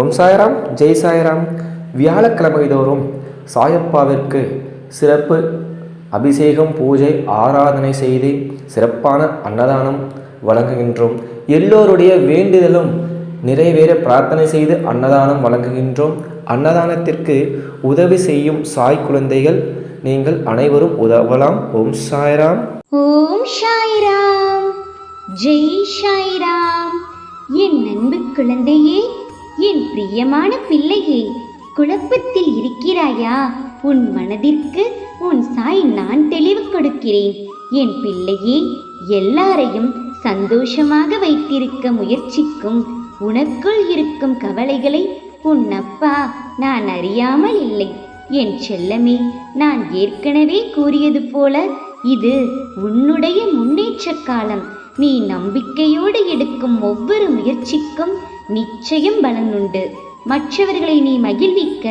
ஓம் சாய்ராம் ஜெய் சாய்ராம். வியாழக்கிழமை தோறும் சாயப்பாவிற்கு சிறப்பு அபிஷேகம் பூஜை ஆராதனை செய்து சிறப்பான அன்னதானம் வழங்குகின்றோம். எல்லோருடைய வேண்டுதலும் நிறைவேற பிரார்த்தனை செய்து அன்னதானம் வழங்குகின்றோம். அன்னதானத்திற்கு உதவி செய்யும் சாய் குழந்தைகள் நீங்கள் அனைவரும் உதவலாம். ஓம் சாய்ராம். ஓம் சாய்ராம். ஜெய் சாய்ராம். என் அன்பு குழந்தையே பிரியமான பிள்ளையே குழப்பத்தில் இருக்கிறாயா? உன் மனதிற்கு உன் சாய் நான் தெளிவு கொடுக்கிறேன். என் பிள்ளையே எல்லாரையும் சந்தோஷமாக வைத்திருக்க முயற்சிக்கும். உனக்குள் இருக்கும் கவலைகளை உன் அப்பா நான் அறியாமல் இல்லை. என் செல்லமே நான் ஏற்கனவே கூறியது போல இது உன்னுடைய முன்னேற்ற காலம். நீ நம்பிக்கையோடு எடுக்கும் ஒவ்வொரு முயற்சிக்கும் நிச்சயம் பலனுண்டு. மற்றவர்களை நீ மகிழ்விக்க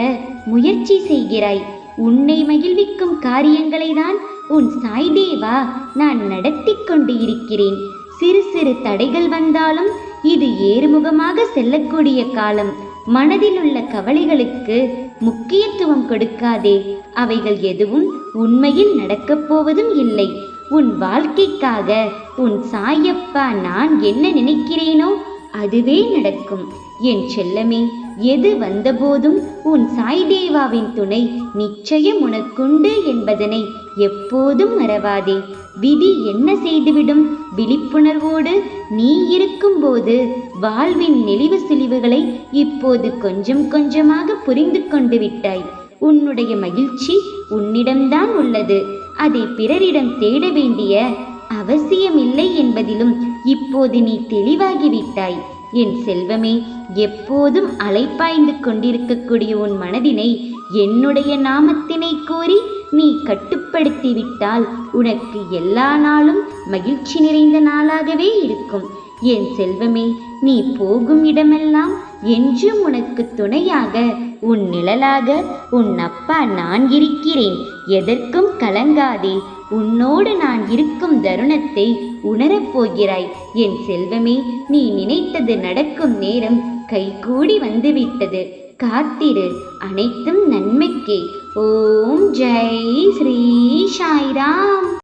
முயற்சி செய்கிறாய். உன்னை மகிழ்விக்கும் காரியங்களை தான் உன் சாய்தேவா நான் நடத்தி கொண்டு இருக்கிறேன். சிறு சிறு தடைகள் வந்தாலும் இது ஏறுமுகமாக செல்லக்கூடிய காலம். மனதில் உள்ள கவலைகளுக்கு முக்கியத்துவம் கொடுக்காதே. அவைகள் எதுவும் உண்மையில் நடக்கப் போவதும் இல்லை. உன் வாழ்க்கைக்காக உன் சாயப்பா நான் என்ன நினைக்கிறேனோ அதுவே நடக்கும். என் செல்லமே எது வந்தபோதும் உன் சாய்தேவாவின் துணை நிச்சயம் உனக்குண்டு என்பதனை எப்போதும் மறவாதே. விதி என்ன செய்துவிடும்? விழிப்புணர்வோடு நீ இருக்கும்போது வாழ்வின் நெளிவு சுழிவுகளை இப்போது கொஞ்சம் கொஞ்சமாக புரிந்து கொண்டு விட்டாய். உன்னுடைய மகிழ்ச்சி உன்னிடம்தான் உள்ளது. அதை பிறரிடம் தேட வேண்டிய அவசியமில்லை என்பதிலும் இப்போது நீ தெளிவாகிவிட்டாய். என் செல்வமே எப்போதும் அலைப்பாய்ந்து கொண்டிருக்கக்கூடிய உன் மனதினை என்னுடைய நாமத்தினை கூறி நீ கட்டுப்படுத்திவிட்டால் உனக்கு எல்லா நாளும் மகிழ்ச்சி நிறைந்த நாளாகவே இருக்கும். என் செல்வமே நீ போகும் இடமெல்லாம் என்றும் உனக்கு துணையாக. உன் நிழலாக உன் அப்பா நான் இருக்கிறேன். எதற்கும் கலங்காதே உன்னோடு நான் இருக்கும் தருணத்தை உணரப் போகிறாய். என் செல்வமே நீ நினைத்தது நடக்கும் நேரம் கைகூடி வந்துவிட்டது. காத்திரு அனைத்தும் நன்மைக்கே. ஓம் ஜெய் ஸ்ரீ சாய்ராம்.